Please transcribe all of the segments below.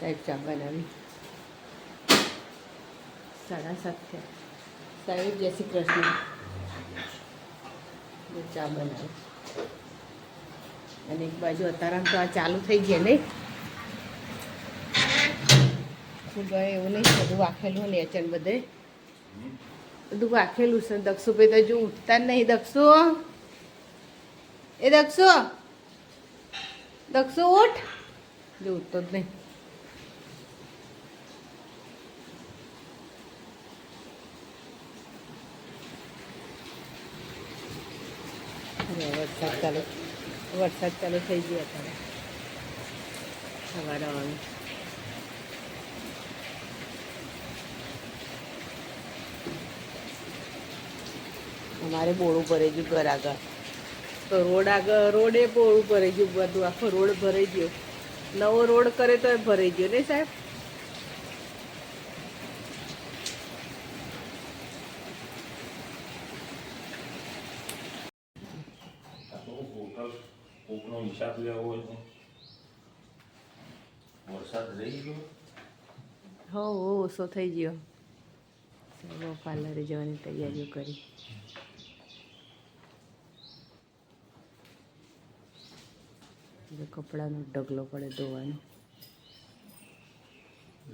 સાહેબ ચા બનાવી. સાડા સાત થયા. સાહેબ, જય શ્રી કૃષ્ણ. ચા બનાવી. અને એક બાજુ અત્યારે તો આ ચાલુ થઈ ગયા નહીં ભાઈ, એવું નહીં, બધું વાખેલું લેચન બધે. બધું વાખેલું છે. દક્ષુ ભાઈ તો જો ઉઠતા જ નહીં. દક્ષુ? એ દક્ષુ? દક્ષુ, ઉઠ. જો ઉઠતો જ નહીં. વરસાદ ચાલુ. વરસાદ ચાલુ થઈ ગયો અત્યારે. સવારે આવે. અમારે બોળું ભરાઈ ગયું ઘર આગળ. તો રોડ આગળ રોડે બોળું ભરાઈ ગયું બધું. આખો રોડ ભરાઈ ગયો. નવો રોડ કરે તો ભરાઈ ગયો ને સાહેબ આ તો હોટલ કોકનો હિસાબ લેવો હોય તો. વરસાદ રહી ગયો? હો હો ઓછો થઈ ગયો. સાહેબ પાર્લરે જવાની તૈયારીઓ કરી. કપડાનો ઢગલો પડે ધોવાનો.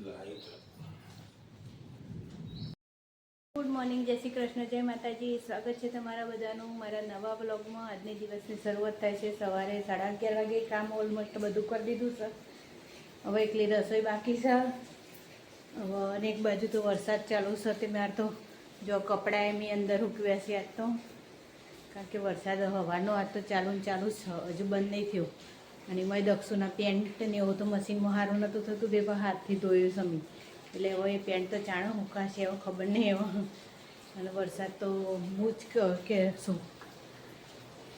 લાઈટ ગુડ મોર્નિંગ, જય શ્રી કૃષ્ણ, જય માતાજી. સ્વાગત છે તમારા બધાનું મારા નવા બ્લોગમાં આજની દિવસની શરૂઆત થાય છે. સવારે સાડા અગિયાર વાગે કામ ઓલમોસ્ટ બધું કરી દીધું છે. હવે એકલી રસોઈ બાકી છે. હવે અને એક બાજુ તો વરસાદ ચાલુ છે, તે મારે તો જો કપડાં એમની અંદર ઉકવ્યા છે આજ તો. કારણ કે વરસાદ હવાનો આજ તો ચાલુ ને ચાલુ છે. હજુ બંધ નહીં થયું. અને એમાં દક્ષુના પેન્ટ ને એવું તો મશીનમાં સારું નહોતું થતું. બે પણ હાથથી ધોયું સમી એટલે હવે એ પેન્ટ તો ચાણો મુકાશે એવો ખબર નહીં એવો અને વરસાદ તો હું જ ક- શું.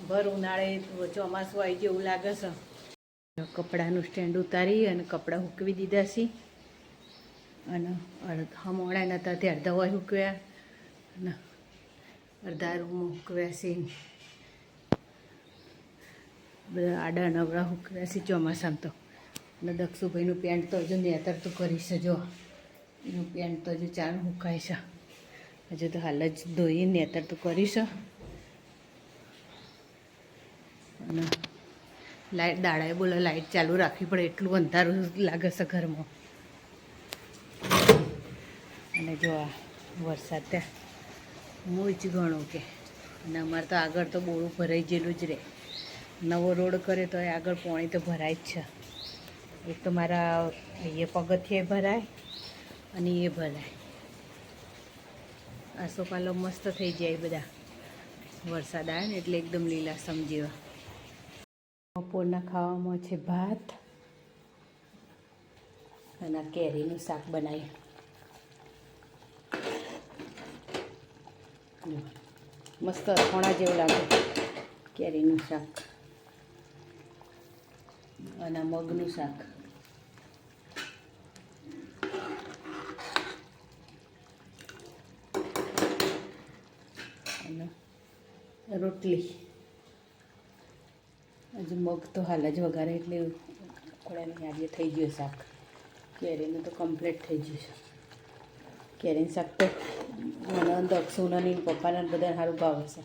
ભર ઉનાળે ચોમાસું આવી જેવું લાગે છે. કપડાનું સ્ટેન્ડ ઉતારી અને કપડાં હૂકવી દીધા છે. અને અડધા મોડા નહોતા તે અડધા હોય હૂકવ્યા. અને અડધા રૂમ હૂકવ્યા છે. બધા આડા નવરા હૂકવ્યા છે ચોમાસામાં તો. અને દક્ષુભાઈનું પેન્ટ તો હજુ નેતર તો કરીશ જો. એનું પેન્ટ તો હજુ ચાલ હુકાય છે. હજુ તો હાલ જ ધોઈ નેતર તો કરીશ અને લાઇટ દાડાએ બોલો લાઇટ ચાલુ રાખવી પડે, એટલું અંધારું લાગે છે ઘરમાં. અને જો આ વરસાદ ત્યાં હું જ ઘણું કે, અને અમારે તો આગળ તો બોરું ભરાઈ ગયેલું જ રહે નવો રોડ કરે તો આગળ પાણી તો ભરાય જ છે. એક તો મારા અહીંયા પગથિયે ભરાય અને એ ભરાય. સોપાલો મસ્ત થઈ જાય બધા. વરસાદ આવે ને એટલે એકદમ લીલા સમજીવા બપોરના ખાવામાં છે ભાત અને આ કેરીનું શાક બનાવ્યું મસ્ત અથાણા જેવું લાગે કેરીનું શાક. અને મગનું શાક અને રોટલી. હજુ મગ તો હાલ જ વઘારે એટલે કોળાની આજે થઈ ગયું શાક. કેરીનું તો કમ્પ્લીટ થઈ ગયું છે. કેરીનું શાક તો મને દક્ષુનાની પપ્પાને બધા સારું ભાવે છે.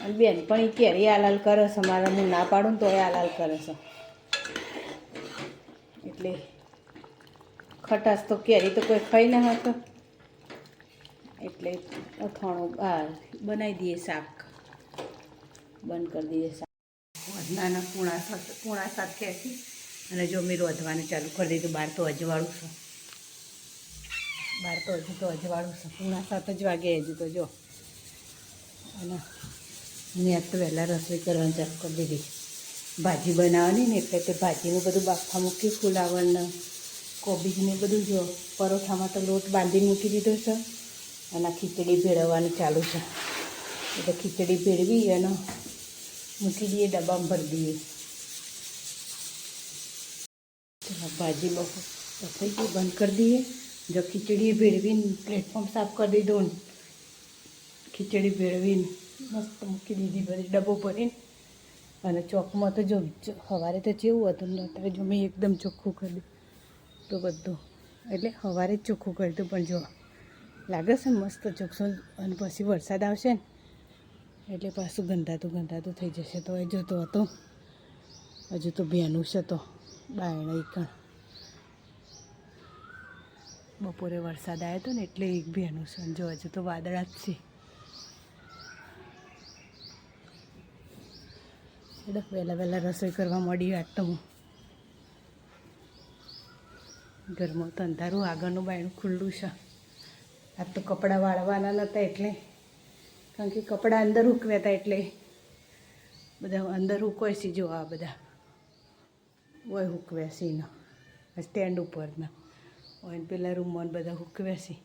અને બેન પણ એ કેરી આલાલ કરે છે. મારા હું ના પાડું તો એ આલાલ કરે છે. એટલે ખટાશ તો કેરી તો કોઈ ખાઈ ના હતો એટલે અથાણું, આ, બનાવી દઈએ શાક. બંધ કરી દઈએ શાક. નાના પૂણા સાથે પૂણા સાથે ખેંચી અને જો મેં રોધવાનું ચાલુ કરી દીધું, બહાર તો અજવાળું છે. બહાર તો હજુ તો અજવાળું છે. પૂણા સાત જ વાગે હજુ તો જો. અને મેં આજ તો વહેલા રસોઈ કરવાની ચાલુ કરી દીધી. ભાજી બનાવવાની ને એટલે તે ભાજીનું બધું બાફા મૂકી ફુલાવરને કોબીજને બધું જો, પરોઠામાં તો લોટ બાંધી મૂકી દીધો છે. અને ખીચડી ભેળવવાનું ચાલુ છે. એટલે ખીચડી ભેળવી અને મૂકી દઈએ, ડબ્બામાં ભરી દઈએ. ભાજી બહુ થઈ ગઈ, બંધ કરી દઈએ. જો ખીચડી ભેળવીને પ્લેટફોર્મ સાફ કરી દીધું ખીચડી ભેળવીને મસ્ત મૂકી દીધી બધી ડબ્બો ભરીને. અને ચોકમાં તો જો સવારે તો જેવું હતું અત્યારે જો મેં એકદમ ચોખ્ખું કરી દીધું તો બધું. એટલે સવારે જ ચોખ્ખું કરી દીધું પણ જો લાગે છે મસ્ત ચોખ્ખું અને પછી વરસાદ આવશે ને, એટલે પાછું ગંધાતું ગંધાતું થઈ જશે. તો એ જોતો હતો. હજુ તો ભેનું છે તો, બાયણ એકણ બપોરે વરસાદ આવ્યો હતો ને એટલે એક ભેનું છે જો હજુ તો વાદળા જ છે. એટલે વહેલા વહેલા રસોઈ કરવા મળી આજ તો હું. ઘરમાં તો અંધારું, આગળનું બાયણું ખુલ્લું છે. આજ તો કપડાં વાળવાના નહોતા એટલે. કારણ કે કપડાં અંદર ઉકવ્યા હતા એટલે. બધા અંદર ઉકવે છે જો આ બધા. ઓય હુકવ્યા એનો. સ્ટેન્ડ ઉપરના. ઓય પેલા રૂમમાં બધા હુકવ્યા છે.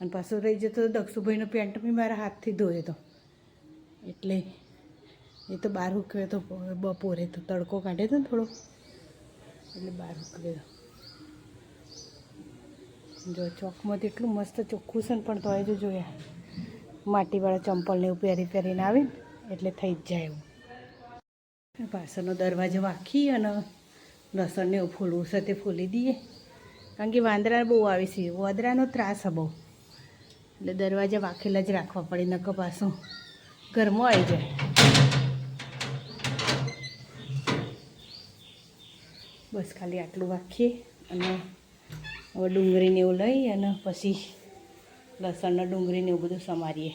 અને પાછો રહી જતો દક્ષુભાઈનો પેન્ટ બી મારા હાથથી ધોયો હતો એટલે એ તો બહાર હુકવ્યો તો બપોરે તો તડકો કાઢ્યો હતો ને થોડો એટલે બહાર હુકવ્યો જો ચોકમાં એટલું મસ્ત ચોખ્ખું છે ને પણ તોય જો જોયા માટીવાળા ચંપલને એવું પહેરી પહેરીને આવીને એટલે થઈ જ જાય એવું. પાછળનો દરવાજો વાંખી અને લસણને એવું ફૂલવું છે તે ફૂલી દઈએ. કારણ કે વાંદરા બહુ આવે છે. વાંદરાનો ત્રાસ બહુ. એટલે દરવાજા વાંખેલા જ રાખવા પડે, નકર પાછું ઘરમાં આવી જાય. બસ ખાલી આટલું વાંખીએ અને હવે ડુંગળીને એવું લઈ અને પછી લસણના ડુંગળીને એવું બધું સમારીએ.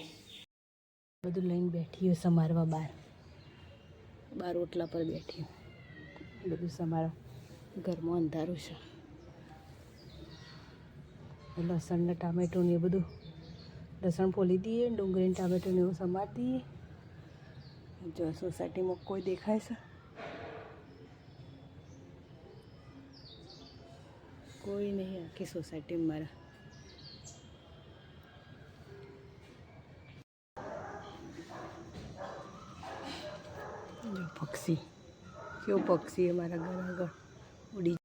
બધું લઈને બેઠી હોય સમારવા બહાર બાર ઓટલા પર બેઠી બધું સમારવા. ઘરમાં અંધારું છે. લસણના ટામેટું ને બધું લસણ ફોલી દઈએ, ડુંગળીને ટામેટું ને એવું સમાર દઈએ. જો સોસાયટીમાં કોઈ દેખાય છે? કોઈ નહીં આખી સોસાયટીમાં મારા જો પક્ષી કેવું પક્ષી એ મારા ઘર આગળ ઉડી